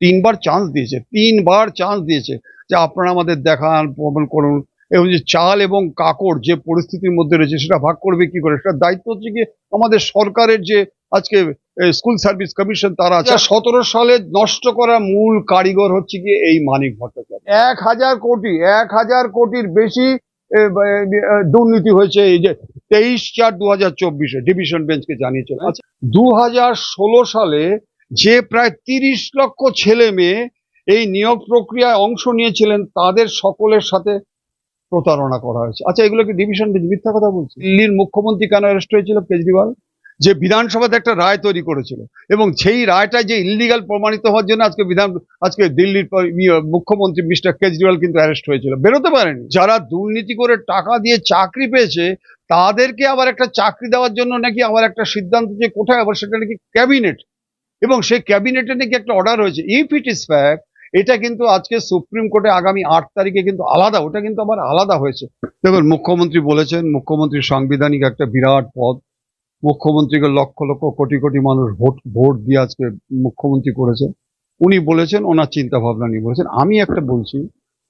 তিনবার চান্স দিয়েছে তিনবার চান্স দিয়েছে যে আপনারা আমাদের দেখান প্রবল করুন। এবং যে চাল এবং কাকড় যে পরিস্থিতির মধ্যে রয়েছে সেটা ভাগ করবে কি করে? সেটা দায়িত্ব হচ্ছে কি আমাদের সরকারের যে আজকে স্কুল সার্ভিস কমিশন তারা আছে। সতেরো সালে নষ্ট করা মূল কারিগর হচ্ছে কি এই মানিক ভট্টাচার্য। এক হাজার কোটি এক হাজার কোটির বেশি দুর্নীতি হয়েছে এই যে তেইশ চার দু হাজার চব্বিশে ডিভিশন বেঞ্চকে জানিয়েছিল আচ্ছা দু হাজার ষোলো সালে যে প্রায় তিরিশ লক্ষ ছেলে মেয়ে এই নিয়োগ প্রক্রিয়ায় অংশ নিয়েছিলেন, তাদের সকলের সাথে প্রতারণা করা হয়েছে। আচ্ছা এগুলো কি ডিভিশন মিথ্যা কথা বলছে? দিল্লির মুখ্যমন্ত্রী কেন অ্যারেস্ট হয়েছিল? কেজরিওয়াল, যে বিধানসভাতে একটা রায় তৈরি করেছিল। এবং সেই রায়টা যে ইলিগাল প্রমাণিত হওয়ার জন্য আজকে বিধান, আজকে দিল্লির মুখ্যমন্ত্রী মিস্টার কেজরিওয়াল কিন্তু অ্যারেস্ট হয়েছিল। বেরোতে পারেনি। যারা দুর্নীতি করে টাকা দিয়ে চাকরি পেয়েছে, তাদেরকে আবার একটা চাকরি দেওয়ার জন্য নাকি আবার একটা সিদ্ধান্ত যে কোথায় আবার সেটা নাকি ক্যাবিনেট এবং সেই ক্যাবিনেটে নাকি একটা অর্ডার হয়েছে। ইফ ইট ইজ ফ্যাক্ট এটা কিন্তু আজকে সুপ্রিম কোর্টে আগামী আট তারিখে কিন্তু আলাদা, ওটা কিন্তু আবার আলাদা হয়েছে। দেখুন, মুখ্যমন্ত্রী বলেছেন মুখ্যমন্ত্রী সাংবিধানিক একটা বিরাট পদ। মুখ্যমন্ত্রীকে লক্ষ লক্ষ কোটি কোটি মানুষ ভোট ভোট দিয়ে আজকে মুখ্যমন্ত্রী করেছেন। উনি বলেছেন, ওনার চিন্তা ভাবনা নিয়ে বলেছেন। আমি একটা বলছি,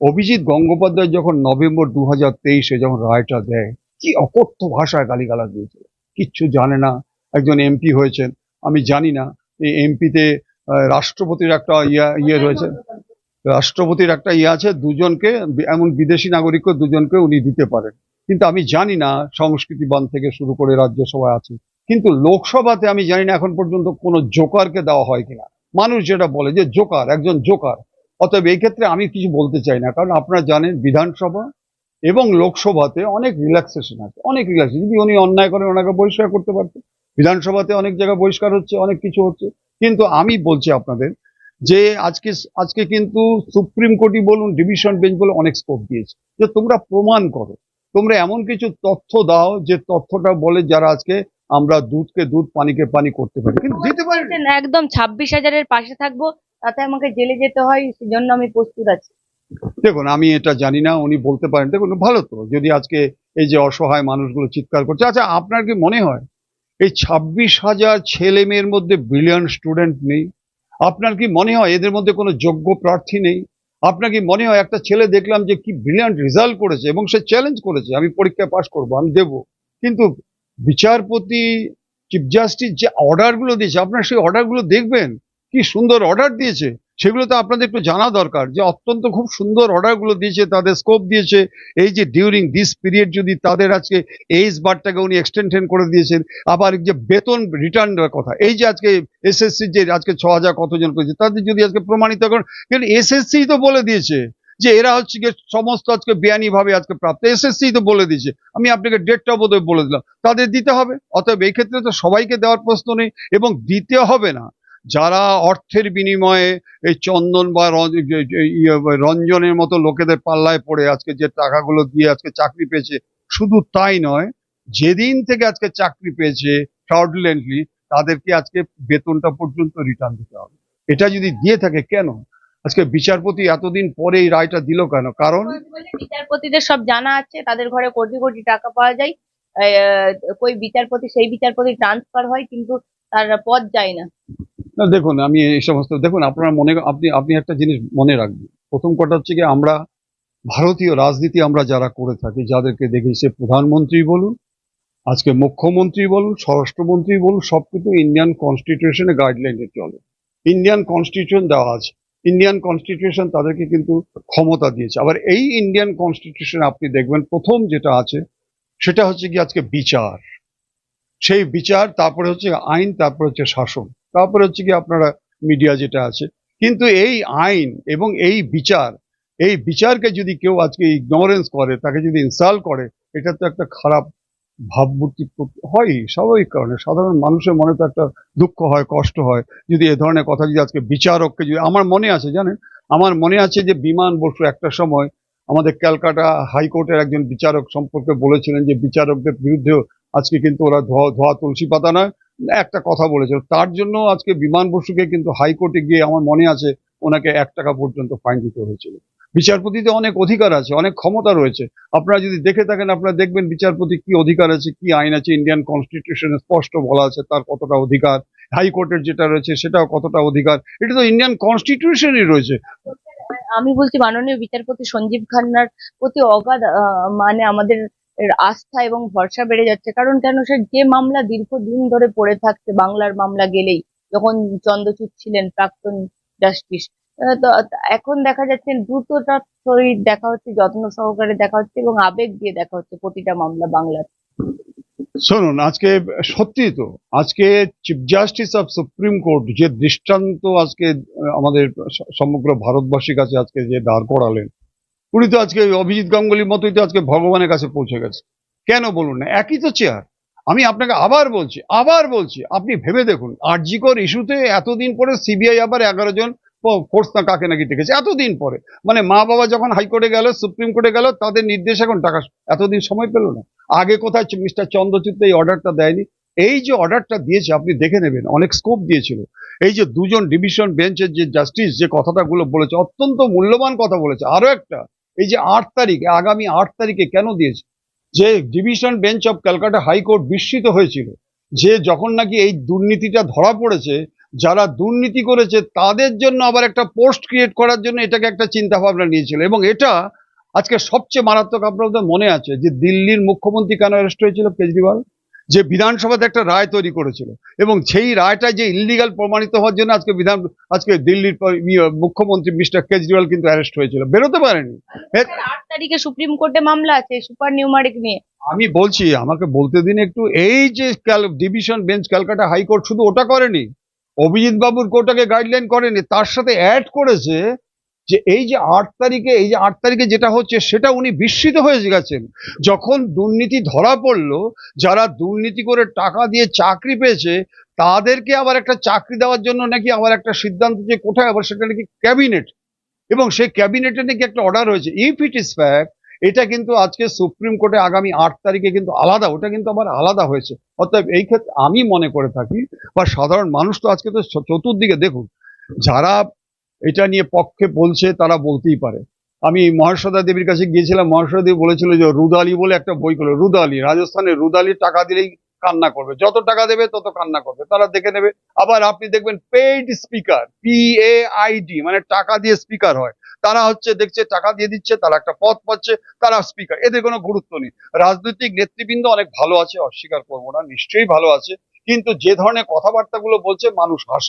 অভিজিৎ গঙ্গোপাধ্যায় যখন নভেম্বর দু হাজার তেইশে যখন রায়টা দেয়, কি অকথ্য ভাষায় গালিগালাজ দিয়েছিল। কিচ্ছু জানে না, একজন এমপি হয়েছেন, আমি জানি না। এই এমপিতে রাষ্ট্রপতির একটা ইয়া ইয়ে রয়েছে। রাষ্ট্রপতির একটা ইয়ে আছে, দুজনকে, এমন বিদেশি নাগরিকও দুজনকে উনি দিতে পারেন। কিন্তু আমি জানি না, সংস্কৃতি বান থেকে শুরু করে রাজ্যসভায় আছে। কিন্তু লোকসভাতে আমি জানি না এখন পর্যন্ত কোনো জোকারকে দেওয়া হয় কিনা। মানুষ যেটা বলে যে, জোকার, একজন জোকার। অতএব এই ক্ষেত্রে আমি কিছু বলতে চাই না, কারণ আপনারা জানেন বিধানসভা এবং লোকসভাতে অনেক রিল্যাক্সেশন আছে, অনেক রিল্যাক্সেশন যদি উনি অন্যায় করেন, ওনাকে বহিষ্কার করতে পারতেন। বিধানসভাতে অনেক জায়গায় বহিষ্কার হচ্ছে অনেক কিছু হচ্ছে। কিন্তু আমি বলছি আপনাদের যে আজকে আজকে কিন্তু সুপ্রিম কোর্টই বলুন ডিভিশন বেঞ্চ বলে অনেক স্কোপ দিয়েছে। যে তোমরা প্রমাণ করো। তোমরা এমন কিছু তথ্য দাও যে তথ্যটা বলে যারা আজকে আমরা দুধকে দুধ পানিকে পানি করতে পারি। কিন্তু দিতে পারি। একদম ছাব্বিশ হাজারের পাশে থাকব তাতে আমাকে জেলে যেতে হয় সেজন্য আমি প্রস্তুত আছি। দেখুন আমি এটা জানি না উনি বলতে পারেন। দেখুন ভালো তো যদি আজকে এই যে অসহায় মানুষগুলো চিৎকার করছে। আচ্ছা আপনার কি মনে হয় এই ছাব্বিশ হাজার ছেলে মেয়ের মধ্যে ব্রিলিয়ান্ট স্টুডেন্ট নেই। আপনার কি মনে হয় এদের মধ্যে কোনো যোগ্য প্রার্থী নেই? আপনার কি মনে হয় একটা ছেলে দেখলাম যে কি ব্রিলিয়ান্ট রেজাল্ট করেছে এবং সে চ্যালেঞ্জ করেছে, আমি পরীক্ষায় পাশ করব, আমি দেব। কিন্তু বিচারপতি চিফ জাস্টিস যে অর্ডারগুলো দিয়েছে, আপনার সেই অর্ডারগুলো দেখবেন? কি সুন্দর অর্ডার দিয়েছে। সেগুলো তো আপনাদের একটু জানা দরকার যে অত্যন্ত খুব সুন্দর অর্ডারগুলো দিয়েছে, তাদের স্কোপ দিয়েছে। এই যে ডিউরিং দিস পিরিয়ড যদি তাদের আজকে এইজ বারটাকে উনি এক্সটেনশন করে দিয়েছেন, আবার যে বেতন রিটার্ন কথা, এই যে আজকে এসএসসি যে আজকে ছ হাজার কতজন করেছে, তাদের যদি আজকে প্রমাণিত করেন কিন্তু এসএসসি তো বলে দিয়েছে যে এরা হচ্ছে গিয়ে সমস্ত আজকে বেআইনি ভাবে আজকে প্রাপ্ত এসএসসি তো বলে দিয়েছে। আমি আপনাকে ডেটটা বোধহয় বলে দিলাম। তাদের দিতে হবে, অতএব এই ক্ষেত্রে তো সবাইকে দেওয়ার প্রশ্ন নেই এবং দিতে হবে না। যারা অর্থের বিনিময়ে এই চন্দন বা ইয়ে রঞ্জনের মতো লোকেদের পাল্লায় পড়ে আজকে যে টাকাগুলো দিয়ে আজকে চাকরি পেয়েছে, শুধু তাই নয়, যেদিন থেকে আজকে চাকরি পেয়েছে ফ্রডুলেন্টলি তাদেরকে আজকে বেতনটা পর্যন্ত রিটার্ন দিতে হবে। এটা যদি দিয়ে থাকে, কেন? আজকে বিচারপতি এতদিন পরে এই রায়টা দিল কেন? কারণ বিচারপতিদের সব জানা আছে, তাদের ঘরে কোটি কোটি টাকা পাওয়া যায়। কই বিচারপতি, সেই বিচারপতি ট্রান্সফার হয়, কিন্তু তার পদ যায় না। দেখুন, আমি এই সমস্ত, দেখুন, আপনার মনে, আপনি আপনি একটা জিনিস মনে রাখবেন। প্রথম কথা হচ্ছে কি, আমরা ভারতীয় রাজনীতি আমরা যারা করে থাকি, যাদেরকে দেখি সে প্রধানমন্ত্রী বলুন, আজকে মুখ্যমন্ত্রী বলুন, স্বরাষ্ট্রমন্ত্রী বলুন, সব কিন্তু ইন্ডিয়ান কনস্টিটিউশনে গাইডলাইনে চলে। ইন্ডিয়ান কনস্টিটিউশন দেওয়া আছে। ইন্ডিয়ান কনস্টিটিউশন তাদেরকে কিন্তু ক্ষমতা দিয়েছে। আবার এই ইন্ডিয়ান কনস্টিটিউশন আপনি দেখবেন, প্রথম যেটা আছে, সেটা হচ্ছে কি, আজকে বিচার। সেই বিচার, তারপরে হচ্ছে আইন, তারপরে হচ্ছে শাসন। তারপরে হচ্ছে কি আপনারা মিডিয়া যেটা আছে। কিন্তু এই আইন এবং এই বিচার, এই বিচারকে যদি কেউ আজকে ইগনোরেন্স করে, তাকে যদি ইনসাল্ট করে, এটা তো একটা খারাপ ভাবমূর্তি হয়ই, স্বাভাবিক কারণে। সাধারণ মানুষের মনে তো একটা দুঃখ হয়, কষ্ট হয়, যদি এ ধরনের কথা যদি আজকে বিচারককে যদি, আমার মনে আছে জানেন, আমার মনে আছে যে বিমান বসু একটা সময় আমাদের ক্যালকাটা হাইকোর্টের একজন বিচারক সম্পর্কে বলেছিলেন যে বিচারকদের বিরুদ্ধেও আজকে কিন্তু ওরা ধোয়া ধোয়া তুলসী পাতা নয়। একটা কথা বলেছিল। তার জন্য আজকে বিমান বসুকে কিন্তু হাইকোর্টে গিয়ে আমার মনে আছে ওনাকে এক টাকা পর্যন্ত ফাইন দিতে হয়েছিল। বিচারপতিতে অনেক অধিকার আছে, অনেক ক্ষমতা রয়েছে। আপনারা যদি দেখে থাকেন, আপনারা দেখবেন বিচারপতি কি অধিকার আছে, কি আইন আছে ইন্ডিয়ান কনস্টিটিউশনে স্পষ্ট বলা আছে তার কতটা অধিকার, হাইকোর্টের যেটা রয়েছে সেটাও কতটা অধিকার। এটা তো ইন্ডিয়ান কনস্টিটিউশনই রয়েছে। আমি বলছি মাননীয় বিচারপতি সঞ্জীব খান্নার প্রতি অগাধ মানে আমাদের আস্থা এবং ভরসা বেড়ে যাচ্ছে। কারণ কেন? সে যে মামলা দীর্ঘদিন ধরে পড়ে থাকছে, বাংলার মামলা গেলেই, যখন চন্দ্রচূড় ছিলেন প্রাক্তন জাস্টিস। এখন দেখা যাচ্ছে দ্রুততা সহিত দেখা হচ্ছে, যত্ন সহকারে দেখা হচ্ছে এবং আবেগ দিয়ে দেখা হচ্ছে প্রতিটা মামলা বাংলার। শুনুন, আজকে সত্যি তো, আজকে chief justice of supreme court যে দৃষ্টান্ত আজকে আমাদের সমগ্র ভারতবাসীর কাছে আজকে যে দাঁড় করালেন উনি তো আজকে অভিজিৎ গাঙ্গুলির মতোই তো আজকে ভগবানের কাছে পৌঁছে গেছে। কেন বলুন না? একই তো চেয়ার। আমি আপনাকে আবার বলছি আবার বলছি, আপনি ভেবে দেখুন, আরজিকর ইস্যুতে এতদিন পরে সিবিআই আবার এগারো জন ফোর্স না কাকে নাকি ডেকেছে? এতদিন পরে। মানে মা বাবা যখন হাইকোর্টে গেল, সুপ্রিম কোর্টে গেল, তাদের নির্দেশ এখন টাকা এতদিন সময় পেল না। আগে কোথায় মিস্টার চন্দ্রচূড় এই অর্ডারটা দেয়নি? এই যে অর্ডারটা দিয়েছে, আপনি দেখে নেবেন, অনেক স্কোপ দিয়েছিল। এই যে দুজন ডিভিশন বেঞ্চের যে জাস্টিস যে কথাটা গুলো বলেছে, অত্যন্ত মূল্যবান কথা বলেছে। আরও একটা এই যে আট তারিখ, আগামী আট তারিখে কেন দিয়েছে? যে division bench of Calcutta high court বিস্মিত হয়েছিল যে যখন নাকি এই দুর্নীতিটা ধরা পড়েছে, যারা দুর্নীতি করেছে তাদের জন্য আবার একটা পোস্ট ক্রিয়েট করার জন্য এটাকে একটা চিন্তা ভাবনা নিয়েছিল। এবং এটা আজকে সবচেয়ে মারাত্মক আপনাদের মনে আছে যে দিল্লির মুখ্যমন্ত্রী কেন অ্যারেস্ট হয়েছিল, কেজরিওয়াল? যে বিধানসভাতে একটা রায় তৈরি করেছিল। এবং সেই রায়টা যে ইলিগাল প্রমাণিত হওয়ার জন্য আজকে বিধান আজকে দিল্লির মুখ্যমন্ত্রী মিস্টার কেজরিওয়াল কিন্তু অ্যারেস্ট হয়েছিল। বেরোতে পারেনি। আট তারিখে সুপ্রিম কোর্টে মামলা আছে সুপার নিউমারিক নিয়ে। আমি বলছি আমাকে বলতে দিন একটু এই যে ডিভিশন বেঞ্চ ক্যালকাটা হাইকোর্ট শুধু ওটা করেনি অভিজিৎ বাবুর কোর্টকে গাইডলাইন করেনি তার সাথে অ্যাড করেছে যে এই যে আট তারিখে, এই যে আট তারিখে যেটা হচ্ছে, সেটা উনি বিস্মিত হয়ে গেছেন যখন দুর্নীতি ধরা পড়ল, যারা দুর্নীতি করে টাকা দিয়ে চাকরি পেয়েছে, তাদেরকে আবার একটা চাকরি দেওয়ার জন্য নাকি আবার একটা সিদ্ধান্ত যে কোথায় আবার সেটা নাকি ক্যাবিনেট? এবং সেই ক্যাবিনেটে নাকি একটা অর্ডার হয়েছে ইফ ইট ইস ফ্যাক্ট এটা কিন্তু আজকে সুপ্রিম কোর্টে আগামী আট তারিখে কিন্তু আলাদা, ওটা কিন্তু আবার আলাদা হয়েছে। অর্থাৎ এই ক্ষেত্রে আমি মনে করে থাকি, বা সাধারণ মানুষ তো আজকে তো চতুর্দিকে দেখুন, যারা এটা নিয়ে পক্ষে বলছে, তারা বলতেই পারে। আমি মহাশ্রদা দেবীর কাছে গিয়েছিলাম মহাশ্রদা দেবী বলেছিল যে রুদালি বলে একটা বই করল রুদালি রাজস্থানের রুদালি টাকা দিলেই কান্না করবে। যত টাকা দেবে, তত কান্না করবে। তারা দেখে নেবে। আবার আপনি দেখবেন paid speaker P A I D মানে টাকা দিয়ে স্পিকার হয়। তারা হচ্ছে দেখছে, টাকা দিয়ে দিচ্ছে, তারা একটা পদ পাচ্ছে, তারা স্পিকার এদের কোনো গুরুত্ব নেই। রাজনৈতিক নেতৃবৃন্দ অনেক ভালো আছে, অস্বীকার করব না, নিশ্চয়ই ভালো আছে। কিন্তু যে ধরনের কথাবার্তাগুলো বলছে, মানুষ হাসে।